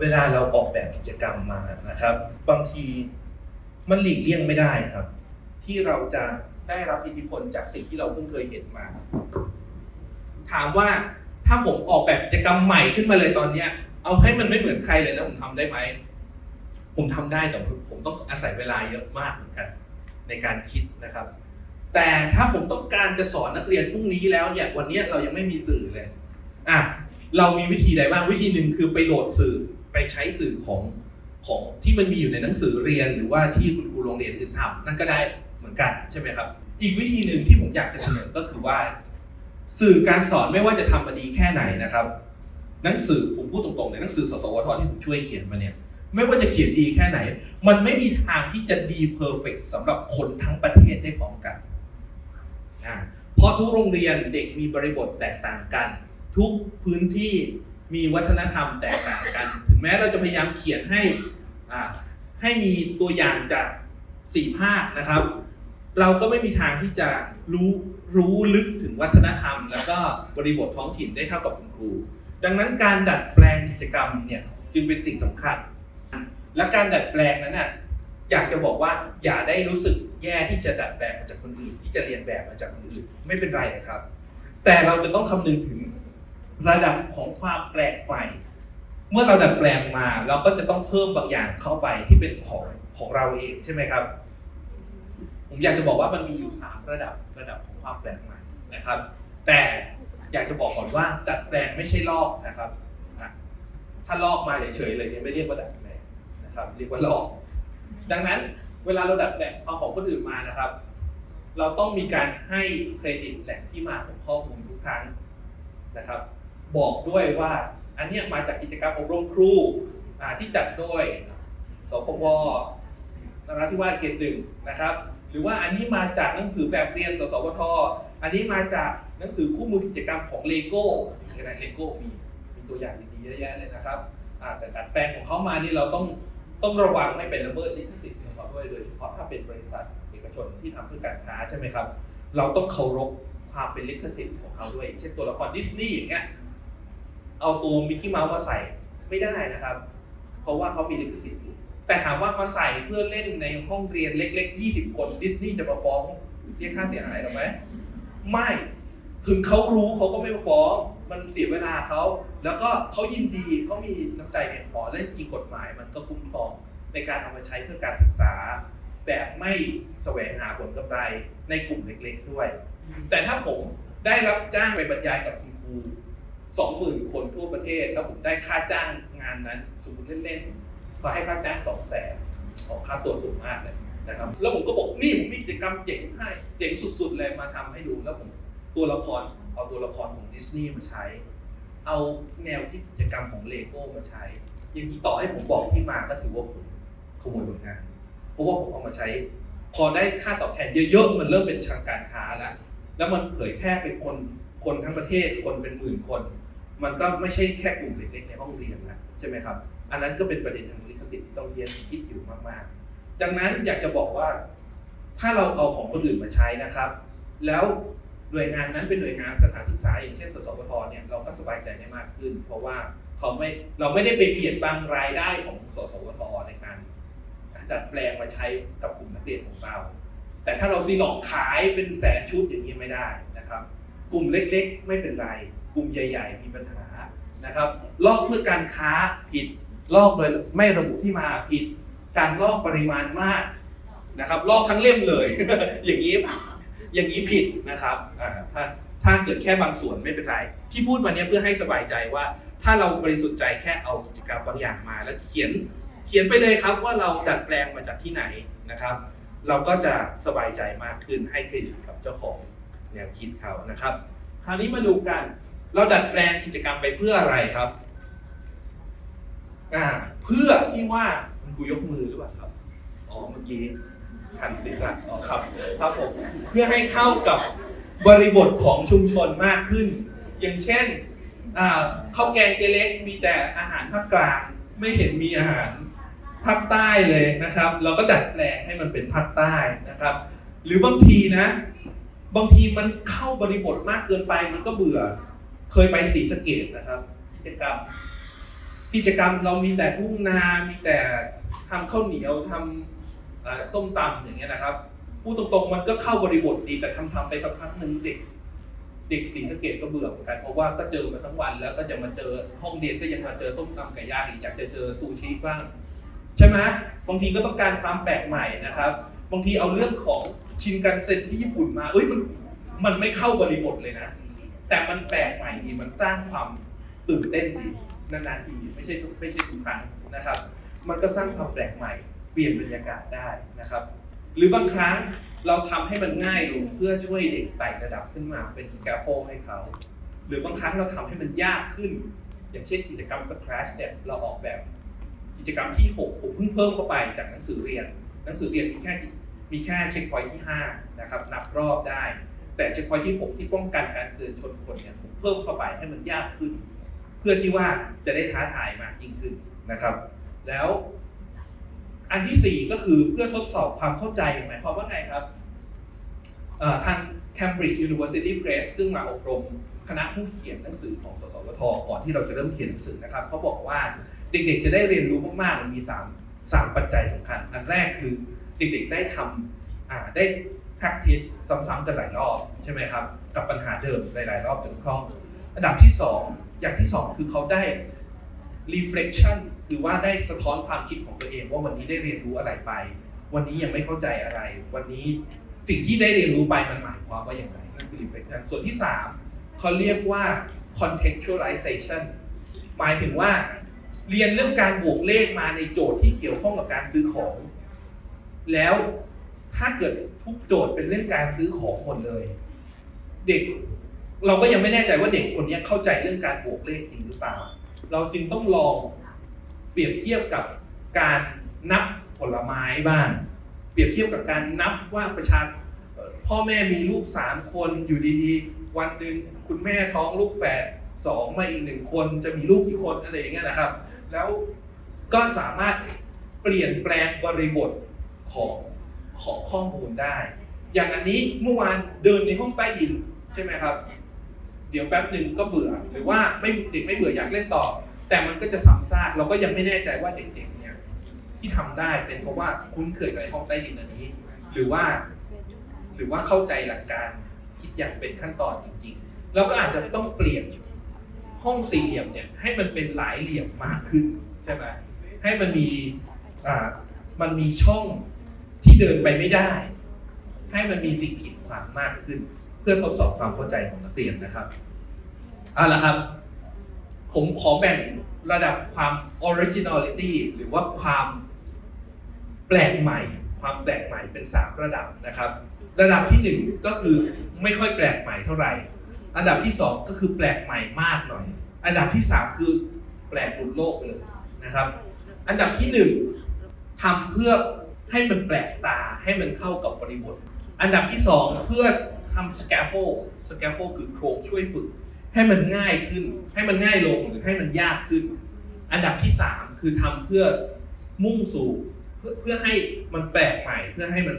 เวลาเราออกแบบกิจกรรมมานะครับ บางทีมันหลีกเลี่ยงไม่ได้ครับ ที่เราจะได้รับอิทธิพลจากสิ่งที่เราเพิ่งเคยเห็นมา ถามว่าถ้าผมออกแบบกิจกรรมใหม่ขึ้นมาเลยตอนเนี้ย เอาให้มันไม่เหมือนใครเลยนะผมทำได้ไหมผมทำได้แต่ผมต้องอาศัยเวลาเยอะมากเหมือนกัน ในการคิดนะครับ แต่ถ้าผมต้องการจะสอนนักเรียนพรุ่งนี้แล้วเนี่ยวันนี้เรายังไม่มีสื่อเลยอะเรามีวิธีใดบ้างวิธีหนึ่งคือไปโหลดสื่อ ใช้สื่อของของที่มันมีอยู่ในหนังสือเรียน หรือว่าที่คุณครูโรงเรียนอื่นทำนั่นก็ได้เหมือนกันใช่ไหมครับ อีกวิธีหนึ่งที่ผมอยากจะเสนอก็คือว่า สื่อการสอนไม่ว่าจะทำมาดีแค่ไหนนะครับ หนังสือผมพูดตรงๆในหนังสือสสวทที่ผมช่วยเขียนมาเนี่ยไม่ว่าจะเขียนดีแค่ไหน มันไม่มีทางที่จะดีเพอร์เฟกสำหรับคนทั้งประเทศได้พร้อมกันอ่าเพราะทุกโรงเรียนเด็กมีบริบทแตกต่างกัน ทุกพื้นที่ มีวัฒนธรรมแตกต่างกัน ถึงแม้เราจะพยายามเขียนให้อ่าให้มีตัวอย่างจากสี่ภาคนะครับ เราก็ไม่มีทางที่จะรู้รู้ลึกถึงวัฒนธรรม แล้วก็บริบทท้องถิ่นได้เท่ากับคุณครู ดังนั้นการดัดแปลงกิจกรรมเนี่ยจึงเป็นสิ่งสำคัญ และการดัดแปลงนั้นน่ะอยากจะบอกว่าอย่าได้รู้สึกแย่ที่จะดัดแปลงมาจากคนอื่น ที่จะเรียนแบบมาจากคนอื่นไม่เป็นไรนะครับ แต่เราจะต้องคำนึงถึง ระดับของความแปลกใหม่เมื่อเราดัดแปลงมา เราก็จะต้องเพิ่มบางอย่างเข้าไปที่เป็นของของเราเองใช่ไหมครับ ผมอยากจะบอกว่ามันมีอยู่สามระดับระดับของความแปลกใหม่นะครับ แต่อยากจะบอกก่อนว่าดัดแปลงไม่ใช่ลอกนะครับถ้าลอกมาเฉยๆเลยเนี่ยไม่เรียกว่าดัดแปลงนะครับ เรียกว่าลอก ดังนั้นเวลาเราดัดแปลงเอาของคนอื่นมานะครับ เราต้องมีการให้เครดิตแหล่งที่มาของข้อมูลทุกครั้งนะครับ บอกด้วยว่า อันเนี้ยมาจากกิจกรรมอบรมครูที่จัดโดยสปวนราธิวาสเขตหนึ่งนะครับ หรือว่าอันนี้มาจากหนังสือแบบเรียนสสวทอันนี้มาจากหนังสือคู่มือกิจกรรมของเลโก้ในเลโก้มีมีตัวอย่างดีๆเยอะแยะเลยนะครับแต่ดัดแปลงของเขามานี่เราต้องต้องระวังไม่เป็นละเมิดลิขสิทธิ์ของเขาด้วยโดยเฉพาะถ้าเป็นบริษัทเอกชนที่ทำเพื่อการค้าใช่ไหมครับ เราต้องเคารพความเป็นลิขสิทธิ์ของเขาด้วย เช่นตัวละครดิสนีย์อย่างเงี้ย เอาตัวมิกกี้เมาส์มาใส่ไม่ได้นะครับ เพราะว่าเขามีลิขสิทธิ์แต่ถามว่ามาใส่เพื่อเล่นในห้องเรียนเล็ก ๆ 20 คนดิสนีย์จะมาฟ้องเรียกค่าเสียหายหรือไหมไม่ถึงเขารู้เขาก็ไม่มาฟ้อง มันเสียเวลาเขา แล้วก็เขายินดีเขามีน้ำใจเพียงพอและจริงกฎหมาย มันก็คุ้มครองในการเอามาใช้เพื่อการศึกษา แบบไม่แสวงหาผลกำไรในกลุ่มเล็ก ๆ ด้วย แต่ถ้าผมได้รับจ้างไปบรรยายกับคุณครู สองหมื่นคนทั่วประเทศ แล้วผมได้ค่าจ้างงานนั้น สมมติเล่นๆเขาให้ค่าจ้างสองแสนออกค่าตัวสูงมากเลยนะครับ แล้วผมก็บอกนี่ผมมีกิจกรรมเจ๋งให้เจ๋งสุดๆเลยมาทำให้ดูแล้วผมตัวละครเอาตัวละครของดิสนีย์มาใช้ เอาแนวคิดกิจกรรมของเลโก้มาใช้ อย่างนี้ต่อให้ผมบอกที่มาก็ถือว่าผมขโมยผลงานเพราะว่าผมเอามาใช้ พอได้ค่าตอบแทนเยอะๆมันเริ่มเป็นทางการค้าแล้วแล้วมันเผยแพร่เป็นคนคนทั้งประเทศคนเป็นหมื่นคน มันก็ไม่ใช่แค่กลุ่มเล็กๆในห้องเรียนนะใช่ไหมครับ อันนั้นก็เป็นประเด็นทางลิขสิทธิ์ที่ต้องเรียนคิดอยู่มากๆ ดังนั้นอยากจะบอกว่า ถ้าเราเอาของคนอื่นมาใช้นะครับ แล้วหน่วยงานนั้นเป็นหน่วยงานสถานศึกษา อย่างเช่น สสวทเนี่ยเราก็สบายใจได้มากขึ้น เพราะว่าเขาไม่เราไม่ได้ไปเบียดบังรายได้ของสสวทในการดัดแปลงมาใช้กับกลุ่มนักเรียนของเรา แต่ถ้าเราซีหลอกขายเป็นแสนชุดอย่างนี้ไม่ได้นะครับ กลุ่มเล็กๆ ไม่เป็นไร ลุ่มใหญ่ ๆ มีปัญหานะครับลอกเพื่อการค้าผิดลอกโดยไม่ระบุที่มาผิด การลอกปริมาณมากนะครับลอกทั้งเล่มเลย อย่างนี้อย่างนี้ผิดนะครับถ้าถ้าเกิดแค่บางส่วนไม่เป็นไร ที่พูดมาเนี้ยเพื่อให้สบายใจว่า ถ้าเราบริสุทธิ์ใจแค่เอากิจกรรมบางอย่างมา แล้วเขียนเขียนไปเลยครับว่าเราดัดแปลงมาจากที่ไหนนะครับ เราก็จะสบายใจมากขึ้นให้เครดิตกับเจ้าของแนวคิดเขานะครับ คราวนี้มาดูกัน เราดัดแปลงกิจกรรมไปเพื่ออะไรครับอ่าเพื่อที่ว่าคุณครูยกมือหรือเปล่าครับ อ๋อเมื่อกี้คันศีรษะอ๋อครับครับผมเพื่อให้เข้ากับบริบทของชุมชนมากขึ้น อย่างเช่นข้าวแกงเจเล็กมีแต่อาหารภาคกลางไม่เห็นมีอาหารภาคใต้เลยนะครับ เราก็ดัดแปลงให้มันเป็นภาคใต้นะครับ หรือบางทีนะ บางทีมันเข้าบริบทมากเกินไปมันก็เบื่อ เคยไปศรีสะเกดนะครับกิจกรรม กิจกรรมเรามีแต่ทุ่งนา มีแต่ทำข้าวเหนียวทำเอ่อส้มตำอย่างเงี้ยนะครับพูดตรงๆมันก็เข้าบริบทดีแต่ทำๆไปสักพักหนึ่งเด็ก เด็กศรีสะเกดก็เบื่อเหมือนกันเพราะว่าก็เจอมาทั้งวัน แล้วก็จะมาเจอห้องเรียนก็ยังมาเจอส้มตำไก่ย่างอีกอยากจะเจอซูชิบ้างใช่ไหมบางทีก็ต้องการความแปลกใหม่นะครับ บางทีเอาเรื่องของชินกันเซ็นที่ญี่ปุ่นมา เอ้ยมันมันไม่เข้าบริบทเลยนะ แต่มันแปลกใหม่ดีมันสร้างความตื่นเต้นดีนานๆทีไม่ใช่ทุกไม่ใช่ทุกครั้งนะครับ มันก็สร้างความแปลกใหม่ เปลี่ยนบรรยากาศได้นะครับ หรือบางครั้งเราทำให้มันง่ายลงเพื่อช่วยเด็กไต่ระดับขึ้นมาเป็นสแกปโปให้เขา หรือบางครั้งเราทำให้มันยากขึ้น อย่างเช่นกิจกรรม Scratch เนี่ยเราออกแบบกิจกรรมที่6ผมเพิ่งเพิ่มเข้าไปจากหนังสือเรียน หนังสือเรียนมีแค่มีแค่เช็คพอยท์ที่5นะครับนับรอบได้ แต่เช็คพอยท์ที่ 6 ที่ป้องกันการเดินชนคนเนี่ยผมเพิ่มเข้าไปให้มันยากขึ้น เพื่อที่ว่าจะได้ท้าทายมากยิ่งขึ้นนะครับ แล้ว อันที่สี่ก็คือเพื่อทดสอบความเข้าใจหมายความว่าไงครับเอ่อทาง Cambridge University Press ซึ่งมาอบรมคณะผู้เขียนหนังสือของสสวทก่อนที่เราจะเริ่มเขียนหนังสือนะครับเขาบอกว่าเด็กๆจะได้เรียนรู้มากๆมันมีสามสามปัจจัยสำคัญ อันแรกคือเด็กๆได้ทำอ่าได้ practice ซ้ำๆกันหลายรอบใช่ไหมครับ กับปัญหาเดิมหลายๆรอบจนคล่อง อันดับที่สองอย่างที่สองคือเขาได้ reflection คือว่าได้สะท้อนความคิดของตัวเอง ว่าวันนี้ได้เรียนรู้อะไรไป วันนี้ยังไม่เข้าใจอะไร วันนี้สิ่งที่ได้เรียนรู้ไปมันหมายความว่าอย่างไรนั่นคือ reflection ส่วนที่สามเขาเรียกว่า contextualization หมายถึงว่า เรียนเรื่องการบวกเลขมาในโจทย์ที่เกี่ยวข้องกับการซื้อของ แล้ว ถ้าเกิดทุกโจทย์เป็นเรื่องการซื้อของหมดเลย เด็ก เราก็ยังไม่แน่ใจว่าเด็กคนนี้เข้าใจเรื่องการบวกเลขจริงหรือเปล่า เราจึงต้องลองเปรียบเทียบกับการนับผลไม้บ้าง เปรียบเทียบกับการนับว่าประชาพ่อแม่มีลูกสามคนอยู่ดีๆ วันหนึ่งคุณแม่ท้องลูกแฝดสองมาอีกหนึ่งคนจะมีลูกกี่คนอะไรอย่างเงี้ยนะครับ แล้วก็สามารถเปลี่ยนแปลงบริบทของ ขอข้อมูลได้ อย่างอันนี้เมื่อวานเดินในห้องใต้ดินใช่ไหมครับ เดี๋ยวแป๊บหนึ่งก็เบื่อ หรือว่าไม่เด็กไม่เบื่ออยากเล่นต่อ แต่มันก็จะซ้ำซากเราก็ยังไม่แน่ใจว่าเด็กๆเนี่ยที่ทำได้เป็นเพราะว่าคุ้นเคยกับห้องใต้ดินอันนี้ หรือว่า หรือว่าเข้าใจหลักการคิดอย่างเป็นขั้นตอนจริงๆเราก็อาจจะต้องเปลี่ยนห้องสี่เหลี่ยมเนี่ยให้มันเป็นหลายเหลี่ยมมากขึ้นใช่ไหมให้มันมีอ่ามันมีช่อง ที่เดินไปไม่ได้ ให้มันมีสิ่งกีดขวางมากขึ้น เพื่อทดสอบความเข้าใจของนักเรียนนะครับเอาละครับ ผมขอแบ่งระดับความ originality หรือว่าความแปลกใหม่ ความแปลกใหม่เป็น 3 ระดับนะครับ ระดับทีหนึ่1 ก็คือไม่ค่อยแปลกใหม่เท่าไหร่ อันดับที่ 2 ก็คือแปลกใหม่มากหน่อย อันดับที่ 3 คือแปลกหลุดโลกเลยนะครับ อันดับที่ 1ทำเพื่อ ให้มันแปลกตาให้มันเข้ากับบริบท อันดับที่ 2 เพื่อทำ scaffold scaffold คือโครงช่วยฝึก ให้มันง่ายขึ้น ให้มันง่ายลงหรือให้มันยากขึ้น อันดับที่ 3 คือทำเพื่อมุ่งสู่เพื่อเพื่อให้มันแปลกใหม่ เพื่อให้มัน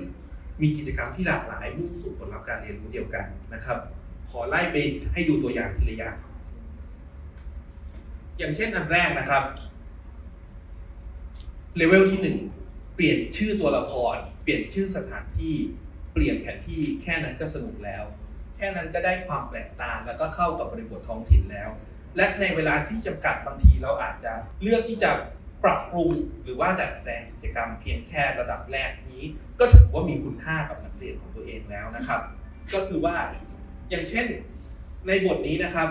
มีกิจกรรมที่หลากหลายมุ่งสู่ผลลัพธ์การเรียนรู้เดียวกันนะครับ ขอไล่ไปให้ดูตัวอย่างทีละอย่าง อย่างเช่นอันแรกนะครับเลเวลที่หนึ่ง ปลี่ยนชื่อตัวละคร เปลี่ยนชื่อสถานที่ เปลี่ยนแผนที่แค่นั้นก็สนุกแล้ว แค่นั้นก็ได้ความแปลกตาแล้วก็เข้ากับบริบทท้องถิ่นแล้ว และในเวลาที่จำกัดบางทีเราอาจจะเลือกที่จะปรับปรุงหรือว่าดัดแปลงกิจกรรมเพียงแค่ระดับแรกนี้ ก็ถือว่ามีคุณค่ากับนักเรียนของตัวเองแล้วนะครับ ก็คือว่าอย่างเช่นในบทนี้นะครับ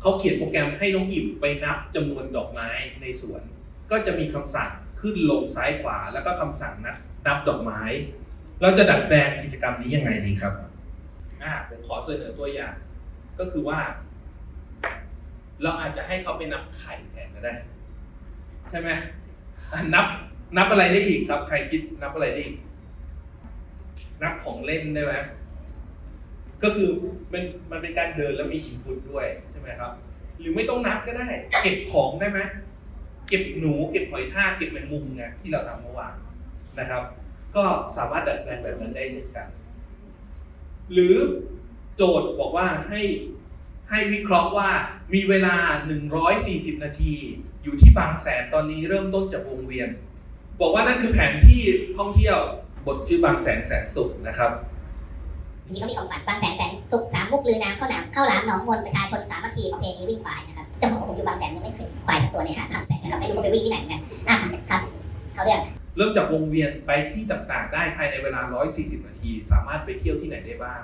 เขาเขียนโปรแกรมให้น้องอิ่มไปนับจำนวนดอกไม้ในสวน ก็จะมีคำสั่ง ขึ้นลงซ้ายขวา แล้วก็คำสั่งนับนับดอกไม้ เราจะดัดแปลงกิจกรรมนี้ยังไงดีครับอ่าผมขอเสนอตัวอย่าง ก็คือว่า เราอาจจะให้เขาไปนับไข่แทนก็ได้ ใช่ไหมอะนับนับอะไรได้อีกครับ ใครคิดนับอะไรได้อีกนับของเล่นได้ไหมก็คือมันมันเป็นการเดินแล้วมีอินพุตด้วยใช่ไหมครับ หรือไม่ต้องนับก็ได้ เก็บของได้ไหม เก็บหนูเก็บหอยทากเก็บแมงมุมไงที่เราทำเมื่อวานนะครับ ก็สามารถดัดแปลงแบบนั้นได้เช่นกัน หรือโจทย์บอกว่าให้ให้วิเคราะห์ว่ามีเวลา 140 นาที อยู่ที่บางแสนตอนนี้เริ่มต้นจากวงเวียน บอกว่านั่นคือแผนที่ท่องเที่ยวบทชื่อบางแสนแสนสุขนะครับจริงๆก็มีคำฝันบางแสนแสนสุขสามมุกลือน้ำข้าวหนามข้าวหลามหนองมนประชาชนสามัคคีประเพณีวิ่งควายนะครับ จะบอกว่าผมอยู่บางแสนยังไม่เคยควายสักตัวในหาดบางแสนนะครับไม่รู้เขาไปวิ่งที่ไหนเหมือนกันอะครับเขาเรื่องเริ่มจากวงเวียนไปที่ต่างๆ ได้ภายในเวลา 140 นาที สามารถไปเที่ยวที่ไหนได้บ้าง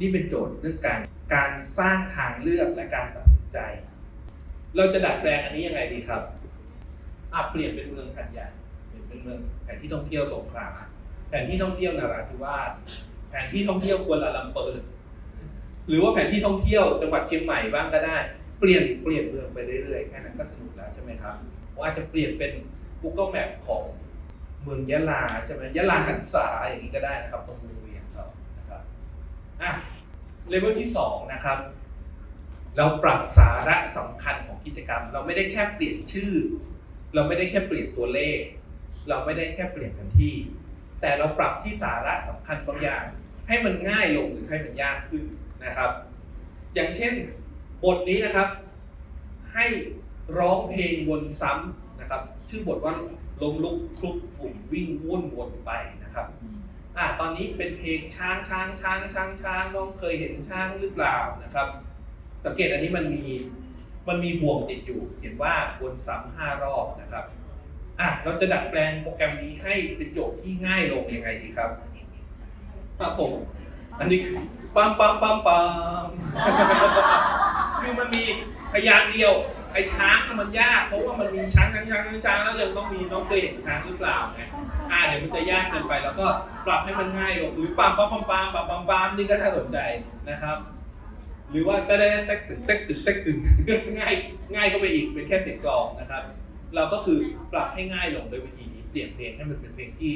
นี่เป็นโจทย์เรื่องการการสร้างทางเลือกและการตัดสินใจ เราจะดัดแปลงอันนี้ยังไงดีครับอะเปลี่ยนเป็นเมืองหัดใหญ่เปลี่ยนเป็นเมืองแผนที่ท่องเที่ยวสงขลาแผนที่ท่องเที่ยวนราธิวาสแผนที่ท่องเที่ยวกัวลาลัมเปอร์หรือว่าแผนที่ท่องเที่ยวจังหวัดเชียงใหม่บ้างก็ได้ เปลี่ยนเปลี่ยนเมืองไปเรื่อยๆแค่นั้นก็สนุกแล้วใช่ไหมครับว่าจะเปลี่ยนเป็น Google Map ของเมืองยะลาใช่ไหมยะลาหันษาอย่างนี้ก็ได้นะครับ ตรงวงเวียนเขานะครับอะเลเวลที่สองนะครับ เราปรับสาระสำคัญของกิจกรรม เราไม่ได้แค่เปลี่ยนชื่อ เราไม่ได้แค่เปลี่ยนตัวเลข เราไม่ได้แค่เปลี่ยนกันที่ แต่เราปรับที่สาระสำคัญบางอย่าง ให้มันง่ายลงหรือให้มันยากขึ้นนะครับ อย่างเช่น บทนี้นะครับ ให้ร้องเพลงวนซ้ำนะครับ ชื่อบทว่าลมลุกคลุกฝุ่นวิ่งวุ่นวนไปนะครับอ่าตอนนี้เป็นเพลงช้างช้างช้างช้างช้างน้องเคยเห็นช้างหรือเปล่านะครับ สังเกตอันนี้มันมีมันมีห่วงติดอยู่เห็นว่าวนซ้ำห้ารอบนะครับอะเราจะดัดแปลงโปรแกรมนี้ให้เป็นโจทย์ที่ง่ายลงยังไงดีครับครับผมอันนี้ปั๊มปั๊มปั๊มปั๊ม คือมันมีพยางค์เดียวไอ้ช้างมันยากเพราะว่ามันมีช้างช้างช้างช้างแล้วยังต้องมีน้องเคยเห็นช้างหรือเปล่าไงอ่าเดี๋ยวมันจะยากเกินไปแล้วก็ปรับให้มันง่ายลงหรือปั๊มปั๊มปั๊มปั๊มปั๊มปั๊มปั๊มนี่ก็น่าสนใจนะครับ หรือว่าก็ได้เต๊กตึกเต๊กตึกเต๊กตึกง่ายง่ายเข้าไปอีกเป็นแค่เสียงกลองนะครับ เราก็คือปรับให้ง่ายลงโดยวิธีนี้เปลี่ยนเพลงให้มันเป็นเพลงที่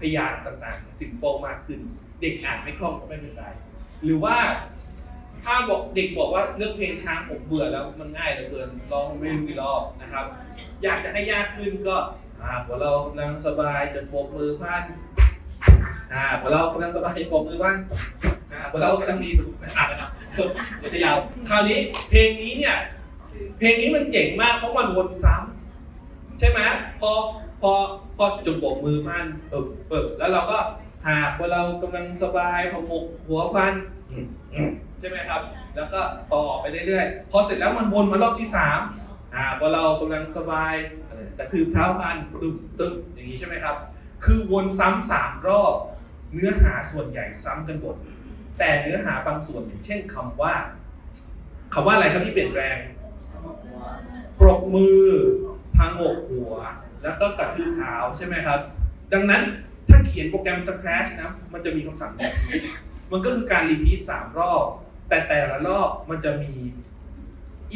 พยางค์ต่างๆสิมโปมากขึ้น เด็กอ่านไม่คล่องก็ไม่เป็นไรหรือว่า ถ้าบอกเด็กบอกว่าเลือกเพลงช้างผมเบื่อแล้วมันง่ายเหลือเกินร้องไม่รู้กี่รอบนะครับ อยากจะให้ยากขึ้นก็อ่าพอเรากำลังสบายจะปรบมือพันอ่าพอเรากำลังสบายปรบมือพันอ่าพอเรากำลังมีสุขนะครับเดี๋ยวจะยาวคราวนี้เพลงนี้เนี่ยเพลงนี้มันเจ๋งมากเพราะมันวนซ้ำใช่ไหมพอพอพอจุดโบกมือมันปึบปึบแล้วเราก็หากว่าเรากำลังสบายพอหมกหัวพัน ใช่ไหมครับ แล้วก็ต่อไปเรื่อยๆ พอเสร็จแล้วมันวนมารอบที่สามอ่าพอเรากำลังสบายเอ่อกระทืบเท้าพันตึ๊บตึ๊บอย่างนี้ใช่ไหมครับ คือวนซ้ำสามรอบ เนื้อหาส่วนใหญ่ซ้ำกันหมด แต่เนื้อหาบางส่วนอย่างเช่นคำว่าคำว่าอะไรครับที่เปลี่ยนแปลงปรบมือพังกหัว แล้วก็กระทืบเท้าใช่ไหมครับ ดังนั้นถ้าเขียนโปรแกรม Scratch นะมันจะมีคำสั่งแบบนี้ มันก็คือการรีพีทสามรอบ แต่แต่ละรอบมันจะมี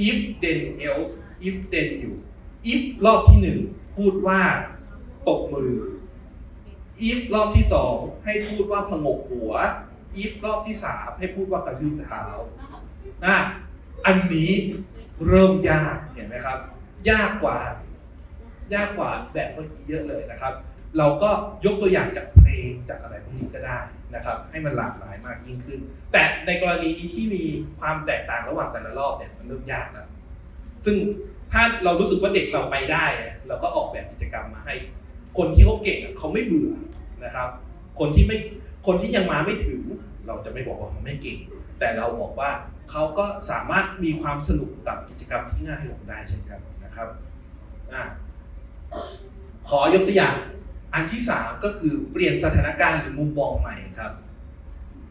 if then else if then อยู่ if รอบที่หนึ่งพูดว่าตบมือ if รอบที่สองให้พูดว่าพงกหัว if รอบที่สามให้พูดว่ากระทืบเท้าอะอันนี้เริ่มยากเห็นไหมครับ ยากกว่า ยากกว่าแบบเมื่อกี้เยอะเลยนะครับ เราก็ยกตัวอย่างจากเพลงจากอะไรพวกนี้ก็ได้นะครับ ให้มันหลากหลายมากยิ่งขึ้น แต่ในกรณีนี้ที่มีความแตกต่างระหว่างแต่ละรอบเนี่ยมันเริ่มยากแล้วซึ่งถ้าเรารู้สึกว่าเด็กเราไปได้ เราก็ออกแบบกิจกรรมมาให้ คนที่เขาเก่งเขาไม่เบื่อนะครับ คนที่ไม่คนที่ยังมาไม่ถึง เราจะไม่บอกว่าเขาไม่เก่ง แต่เราบอกว่าเขาก็สามารถมีความสนุกกับกิจกรรมที่ง่ายลงได้เช่นกันนะครับอะขอยกตัวอย่าง อันที่สามก็คือเปลี่ยนสถานการณ์หรือมุมมองใหม่ครับ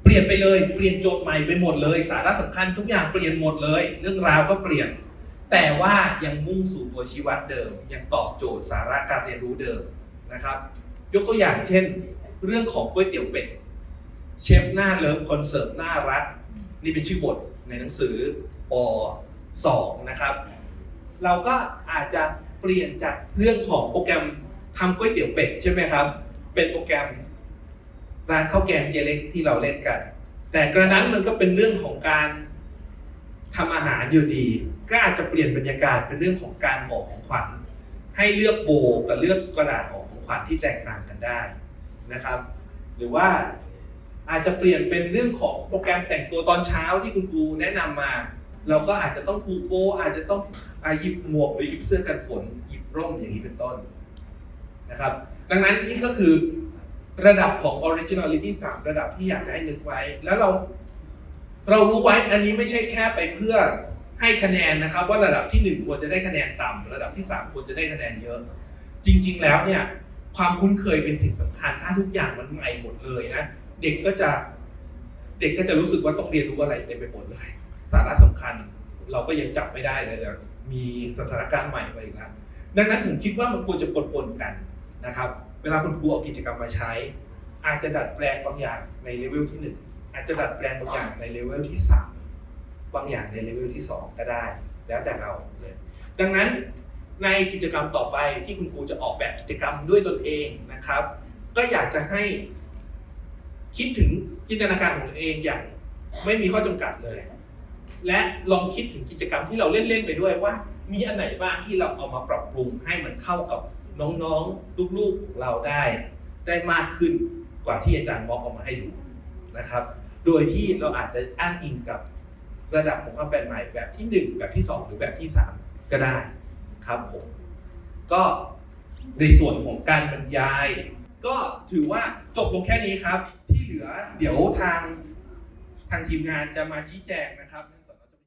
เปลี่ยนไปเลยเปลี่ยนโจทย์ใหม่ไปหมดเลย สาระสำคัญทุกอย่างเปลี่ยนหมดเลย เรื่องราวก็เปลี่ยน แต่ว่ายังมุ่งสู่ตัวชี้วัดเดิม ยังตอบโจทย์สาระการเรียนรู้เดิมนะครับ ยกตัวอย่างเช่น เรื่องของก๋วยเตี๋ยวเป็ดเชฟหน้าเลิฟคอนเสิร์ตหน่ารักนี่เป็นชื่อบทในหนังสือป .2 นะครับ เราก็อาจจะเปลี่ยนจากเรื่องของโปรแกรม ทำก๋วยเตี๋ยวเป็ดใช่ไหมครับ เป็นโปรแกรมร้านข้าวแกงเจเล็กที่เราเล่นกัน แต่กระนั้นมันก็เป็นเรื่องของการทำอาหารอยู่ดี ก็อาจจะเปลี่ยนบรรยากาศเป็นเรื่องของการห่อของขวัญให้เลือกโบกับเลือกกระดาษห่อของขวัญที่แตกต่างกันได้นะครับ หรือว่าอาจจะเปลี่ยนเป็นเรื่องของโปรแกรมแต่งตัวตอนเช้าที่คุณครูแนะนำมา เราก็อาจจะต้องผูกโบอาจจะต้องอหยิบหมวกหรือหยิบเสื้อกันฝนหยิบร่มอย่างนี้เป็นต้น นะครับ ดังนั้นนี่ก็คือระดับของ originality 3 ระดับที่อยากให้นึกไว้ แล้วเราเรารู้ไว้อันนี้ไม่ใช่แค่ไปเพื่อให้คะแนนนะครับ ว่าระดับที่ 1 ควรจะได้คะแนนต่ำระดับที่ 3 ควรจะได้คะแนนเยอะ จริง ๆ แล้วเนี่ยความคุ้นเคยเป็นสิ่งสำคัญถ้าทุกอย่างมันใหม่หมดเลยนะเด็กก็จะเด็กก็จะรู้สึกว่าต้องเรียนรู้อะไรเต็มไปหมดเลย สาระสำคัญเราก็ยังจับไม่ได้เลยเลยมีสถานการณ์ใหม่ไปอีกแล้วดังนั้นผมคิดว่ามันควรจะปนปนๆกัน นะครับ เวลาคุณครูเอากิจกรรมมาใช้ อาจจะดัดแปลงบางอย่างในเลเวลที่หนึ่งอาจจะดัดแปลงบางอย่างในเลเวลที่สามบางอย่างในเลเวลที่สองก็ได้ แล้วแต่เราเลย ดังนั้นในกิจกรรมต่อไปที่คุณครูจะออกแบบกิจกรรมด้วยตนเองนะครับ ก็อยากจะให้คิดถึงจินตนาการของตัวเองอย่างไม่มีข้อจำกัดเลย และลองคิดถึงกิจกรรมที่เราเล่นๆไปด้วยว่า มีอันไหนบ้างที่เราเอามาปรับปรุงให้มันเข้ากับ น้องๆ ลูกๆของเราได้ ได้มากขึ้นกว่าที่อาจารย์มอกออกมาให้ดูนะครับ โดยที่เราอาจจะอ้างอิงกับระดับของความแปลกใหม่แบบที่ 1 แบบที่ 2 หรือแบบที่ 3 ก็ได้ครับผมก็ในส่วนของการบรรยาย ก็ถือว่าจบลงแค่นี้ครับ ที่เหลือเดี๋ยวทางทางทีมงานจะมาชี้แจงนะครับ